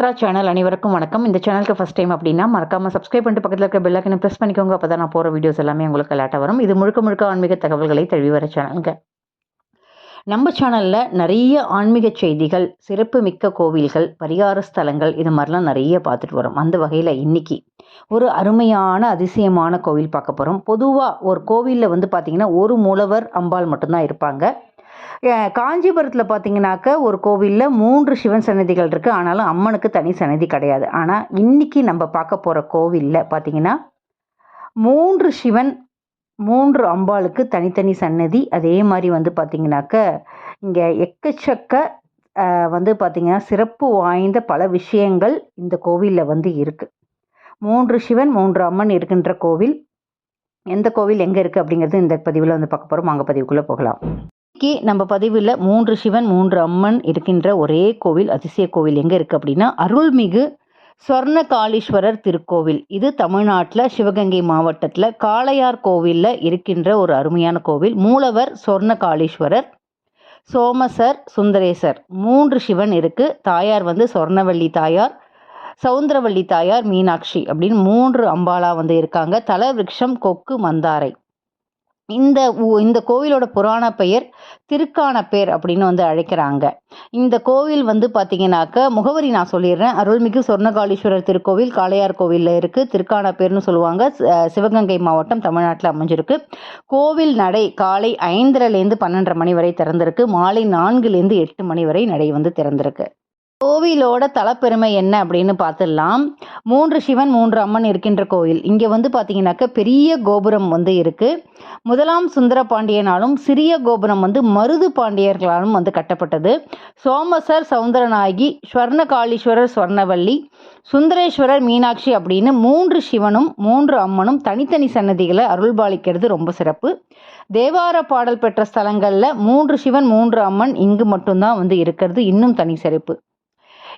Chitra channel அனைவருக்கும் வணக்கம். இந்த சேனலுக்கு ஃபஸ்ட் டைம் அப்படின்னா மறக்காம சப்ஸ்கிரைப் பண்ணிட்டு பக்கத்தில் இருக்க பெல்லாக்கினு ப்ரெஸ் பண்ணிக்கோங்க. அப்போ தான் நான் போகிற வீடியோஸ் எல்லாமே உங்களுக்கு லேட்டாக வரும். இது முழுக்க முழுக்க ஆன்மீக தகவல்களை தழுவி வர சேனலுங்க நம்ம சேனலில் நிறைய ஆன்மீக செய்திகள் சிறப்பு மிக்க கோவில்கள் பரிகார ஸ்தலங்கள் இது மாதிரிலாம் நிறைய பார்த்துட்டு வரோம். அந்த வகையில் இன்னைக்கு ஒரு அருமையான அதிசயமான கோவில் பார்க்க போகிறோம் பொதுவாக ஒரு கோவிலில் வந்து பார்த்திங்கன்னா ஒரு மூலவர் அம்பாள் மட்டும்தான் இருப்பாங்க. காஞ்சிபுரத்தில் பார்த்தீங்கன்னாக்க ஒரு கோவிலில் மூன்று சிவன் சன்னதிகள் இருக்குது ஆனாலும் அம்மனுக்கு தனி சன்னதி கிடையாது. ஆனால் இன்றைக்கி நம்ம பார்க்க போகிற கோவிலில் பார்த்தீங்கன்னா மூன்று சிவன் மூன்று அம்பாளுக்கு தனித்தனி சன்னதி. அதே மாதிரி வந்து பார்த்திங்கனாக்க இங்கே எக்கச்சக்க வந்து பார்த்திங்கன்னா சிறப்பு வாய்ந்த பல விஷயங்கள் இந்த கோவிலில் வந்து இருக்குது மூன்று சிவன் மூன்று அம்மன் இருக்கின்ற கோவில். எந்த கோவில் எங்கே இருக்குது அப்படிங்கிறது இந்த பதிவில் வந்து பார்க்க போகிறோம் அங்கே பதிவுக்குள்ளே போகலாம். இன்னைக்கு நம்ம பதிவில் மூன்று சிவன் மூன்று அம்மன் இருக்கின்ற ஒரே கோவில் அதிசய கோவில் எங்கே இருக்குது அப்படின்னா அருள்மிகு ஸ்வர்ணகாளீஸ்வரர் திருக்கோவில். இது தமிழ்நாட்டில் சிவகங்கை மாவட்டத்தில் காளையார் கோவிலில் இருக்கின்ற ஒரு அருமையான கோவில். மூலவர் சொர்ணகாளீஸ்வரர் சோமசர் சுந்தரேசர். மூன்று சிவன் இருக்குது தாயார் வந்து சொர்ணவள்ளி தாயார் சவுந்தரவள்ளி தாயார் மீனாட்சி அப்படின்னு மூன்று அம்பாலா வந்து இருக்காங்க. தல விருட்சம் கொக்கு மந்தாரை. இந்த ஊ- இந்த கோவிலோட புராண பெயர் திருக்கானப்பேர் அப்படின்னு வந்து அழைக்கிறாங்க. இந்த கோவில் வந்து பார்த்தீங்கன்னாக்க முகவரி நான் சொல்லிடுறேன். அருள்மிகு சொர்ணகாலீஸ்வரர் திருக்கோவில் காளையார் கோவிலில் இருக்குது திருக்கானப்பேர்னு சொல்லுவாங்க. சிவகங்கை மாவட்டம் தமிழ்நாட்டில் அமைஞ்சிருக்கு. கோவில் நடை காலை ஐந்தரைலேருந்து பன்னெண்டரை மணி வரை திறந்திருக்கு. மாலை நான்குலேருந்து எட்டு மணி வரை நடை வந்து திறந்திருக்கு. கோவிலோட தலப்பெருமை என்ன அப்படின்னு பார்த்துடலாம். மூன்று சிவன் மூன்று அம்மன் இருக்கின்ற கோவில். இங்கே வந்து பார்த்தீங்கன்னாக்க பெரிய கோபுரம் வந்து இருக்குது முதலாம் சுந்தர பாண்டியனாலும் சிறிய கோபுரம் வந்து மருது பாண்டியர்களாலும் வந்து கட்டப்பட்டது. சோமசர் சவுந்தரநாயகி ஸ்வர்ணகாளீஸ்வரர் ஸ்வர்ணவல்லி சுந்தரேஸ்வரர் மீனாட்சி அப்படின்னு மூன்று சிவனும் மூன்று அம்மனும் தனித்தனி சன்னதிகளை அருள்பாலிக்கிறது ரொம்ப சிறப்பு. தேவார பாடல் பெற்ற ஸ்தலங்களில் மூன்று சிவன் மூன்று அம்மன் இங்கு மட்டும்தான் வந்து இருக்கிறது. இன்னும் தனி சிறப்பு.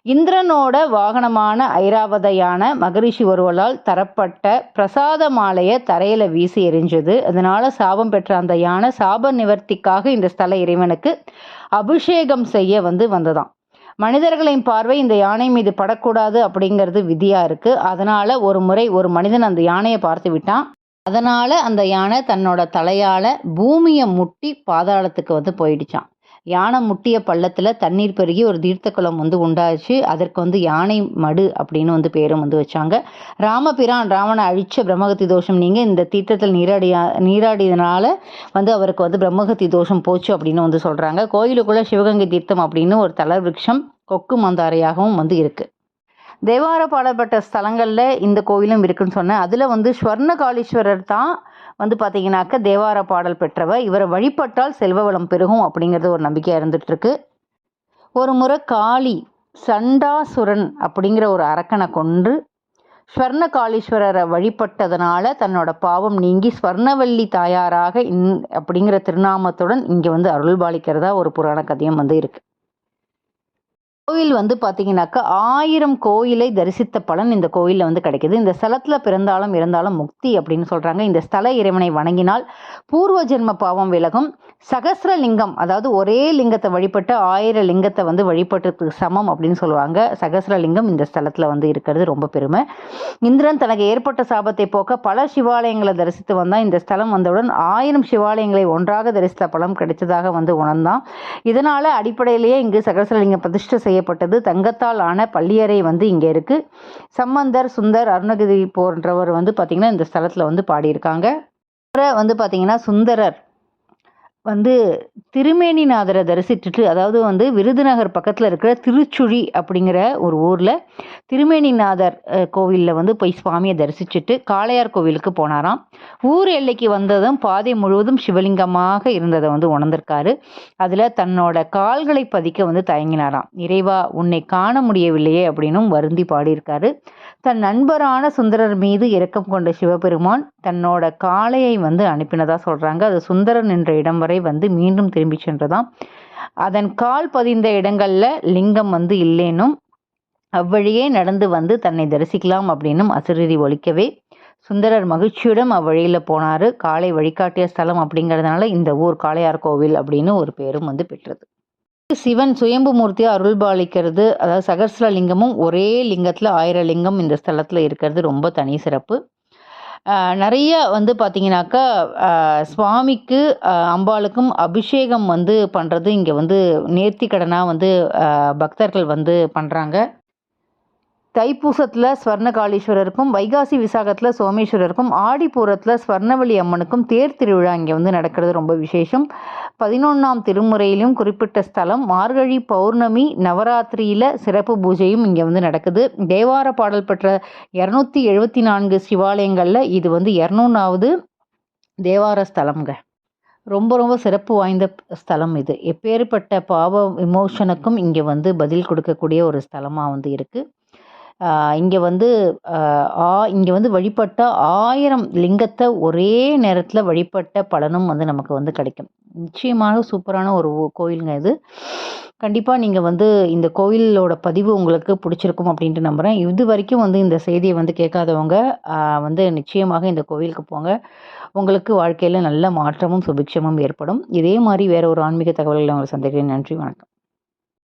இந்திரனோட வாகனமான ஐராவத யானை மகரிஷி ஒருவரால் தரப்பட்ட பிரசாத மாலையை தரையில வீசி எறிஞ்சது அதனால சாபம் பெற்ற அந்த யானை சாப நிவர்த்திக்காக இந்த ஸ்தல இறைவனுக்கு அபிஷேகம் செய்ய வந்து வந்ததாம். மனிதர்களின் பார்வை இந்த யானை மீது படக்கூடாது அப்படிங்கிறது விதியா இருக்கு. அதனால ஒரு முறை ஒரு மனிதன் அந்த யானையை பார்த்து விட்டான். அதனால அந்த யானை தன்னோட தலையால பூமியை முட்டி பாதாளத்துக்கு வந்து போயிடுச்சான் யானை முட்டிய பள்ளத்தில் தண்ணீர் பெருகி ஒரு தீர்த்த குளம் வந்து உண்டாச்சு. அதற்கு வந்து யானை மடு அப்படின்னு வந்து பேரும் வந்து வச்சாங்க. ராமபிரான் ராவணை அழிச்ச பிரம்மகத்தி தோஷம் நீங்கள் இந்த தீர்த்தத்தில் நீராடியா நீராடியதுனால வந்து அவருக்கு வந்து பிரம்மகத்தி தோஷம் போச்சு அப்படின்னு வந்து சொல்கிறாங்க கோயிலுக்குள்ளே சிவகங்கை தீர்த்தம் அப்படின்னு ஒரு தளர் விருட்சம் கொக்கு மந்தாரையாகவும் வந்து இருக்குது தேவார பாடப்பட்ட ஸ்தலங்களில் இந்த கோவிலும் இருக்குன்னு சொன்னேன். அதில் வந்து ஸ்வர்ணகாளீஸ்வரர் தான் வந்து பார்த்தீங்கன்னாக்க தேவார பாடல் பெற்றவர். இவரை வழிபட்டால் செல்வ வளம் பெருகும் அப்படிங்கிறது ஒரு நம்பிக்கையாக இருந்துட்டுருக்கு. ஒரு முறை காளி சண்டாசுரன் அப்படிங்கிற ஒரு அரக்கனை கொன்று ஸ்வர்ணகாளீஸ்வரரை வழிபட்டதனால தன்னோட பாவம் நீங்கி ஸ்வர்ணவல்லி தாயாராக இன் அப்படிங்கிற திருநாமத்துடன் இங்கே வந்து அருள்பாலிக்கிறதா ஒரு புராண கதையும் வந்து இருக்குது கோயில் வந்து பார்த்தீங்கன்னாக்கா ஆயிரம் கோயிலை தரிசித்த பலன் இந்த கோயிலில் வந்து கிடைக்குது. இந்த ஸ்தலத்தில் பிறந்தாலும் இருந்தாலும் முக்தி அப்படின்னு சொல்கிறாங்க இந்த ஸ்தல இறைவனை வணங்கினால் பூர்வ ஜென்ம பாவம் விலகும். சகசிர லிங்கம் அதாவது ஒரே லிங்கத்தை வழிபட்ட ஆயிரம் லிங்கத்தை வந்து வழிபட்டதுக்கு சமம் அப்படின்னு சொல்லுவாங்க. சகசிர லிங்கம் இந்த ஸ்தலத்தில் வந்து இருக்கிறது ரொம்ப பெருமை. இந்திரன் தனக்கு ஏற்பட்ட சாபத்தை போக்க பல சிவாலயங்களை தரிசித்து வந்தால் இந்த ஸ்தலம் வந்தவுடன் ஆயிரம் சிவாலயங்களை ஒன்றாக தரிசித்த பலம் கிடைச்சதாக வந்து உணர்ந்தான். இதனால் அடிப்படையிலேயே இங்கு சகசரலிங்கம் பிரதிஷ்டை செய்யப்பட்டது. தங்கத்தால் ஆன பள்ளியறை வந்து இங்கே இருக்கு. சம்பந்தர் சுந்தர் அருணகிரி போன்றவர் வந்து பார்த்திங்கன்னா இந்த ஸ்தலத்தில் வந்து பாடியிருக்காங்க. அப்புறம் வந்து பார்த்திங்கன்னா சுந்தரர். வந்து திருமேனிநாதரை தரிசிச்சுட்டு அதாவது வந்து விருதுநகர் பக்கத்தில் இருக்கிற திருச்சுழி அப்படிங்கிற ஒரு ஊரில் திருமேனிநாதர் கோவிலில் வந்து போய் சுவாமியை தரிசிச்சுட்டு காளையார் கோவிலுக்கு போனாராம். ஊர் எல்லைக்கு வந்ததும் பாதை முழுவதும் சிவலிங்கமாக இருந்ததை வந்து உணர்ந்திருக்காரு. அதில் தன்னோட கால்களை பதிக்க வந்து தயங்கினாராம். இறைவா உன்னை காண முடியவில்லையே அப்படின்னும் வருந்தி பாடியிருக்காரு. தன் நண்பரான சுந்தரர் மீது இரக்கம் கொண்ட சிவபெருமான் தன்னோட காளையை வந்து அனுப்பினதா சொல்றாங்க. அது சுந்தரன் என்ற இடம் வரை வந்து மீண்டும் திரும்பி சென்றதாம். அதன் கால் பதிந்த இடங்கள்ல லிங்கம் வந்து இல்லேனும் அவ்வழியே நடந்து வந்து தன்னை தரிசிக்கலாம் அப்படின்னும் அசிரீரி ஒழிக்கவே சுந்தரர் மகிழ்ச்சியுடன் அவ்வழியில் போனார். காளை வழிகாட்டிய ஸ்தலம் அப்படிங்கிறதுனால இந்த ஊர் காளையார் கோவில் அப்படின்னு ஒரு பேரும் வந்து பெற்றது. சிவன் சுயம்புமூர்த்தி அருள்பாலிக்கிறது. அதாவது சகஸ்ர லிங்கமும் ஒரே லிங்கத்தில் ஆயிர லிங்கம் இந்த ஸ்தலத்தில் இருக்கிறது. ரொம்ப தனி சிறப்பு. நிறைய வந்து பார்த்தீங்கன்னாக்கா சுவாமிக்கு அம்பாளுக்கும் அபிஷேகம் வந்து பண்ணுறது இங்கே வந்து நேர்த்தி கடனாக வந்து பக்தர்கள் வந்து பண்ணுறாங்க தைப்பூசத்தில் ஸ்வர்ணகாளீஸ்வரருக்கும் வைகாசி விசாகத்தில் சோமேஸ்வரருக்கும் ஆடிப்பூரத்தில் ஸ்வர்ணவலி அம்மனுக்கும் தேர் திருவிழா இங்கே வந்து நடக்கிறது ரொம்ப விசேஷம். பதினொன்றாம் திருமுறையிலும் குறிப்பிட்ட ஸ்தலம் மார்கழி பௌர்ணமி நவராத்திரியில் சிறப்பு பூஜையும் இங்கே வந்து நடக்குது. தேவார பாடல் பெற்ற இரநூத்தி எழுபத்தி நான்கு சிவாலயங்களில் இது வந்து இரநூறாவது தேவார ஸ்தலம்ங்க. ரொம்ப ரொம்ப சிறப்பு வாய்ந்த ஸ்தலம் இது. எப்பேற்பட்ட பாவ விமோசனுக்கும் இங்கே வந்து பதில் கொடுக்கக்கூடிய ஒரு ஸ்தலமாக வந்து இருக்குது இங்கே வந்து ஆ இங்கே வந்து வழிபட்ட ஆயிரம் லிங்கத்தை ஒரே நேரத்தில் வழிபட்ட பலனும் வந்து நமக்கு வந்து கிடைக்கும். நிச்சயமாக சூப்பரான ஒரு கோயிலுங்க இது. கண்டிப்பாக நீங்கள் வந்து இந்த கோயிலோட பதிவு உங்களுக்கு பிடிச்சிருக்கும் அப்படின்ட்டு நம்புகிறேன் இது வரைக்கும் வந்து இந்த செய்தியை வந்து கேட்காதவங்க வந்து நிச்சயமாக இந்த கோவிலுக்கு போங்க. உங்களுக்கு வாழ்க்கையில் நல்ல மாற்றமும் சுபிக்ஷமும் ஏற்படும். இதே மாதிரி வேறு ஒரு ஆன்மீக தகவல்களை உங்களை சந்திக்கிறேன். நன்றி வணக்கம்.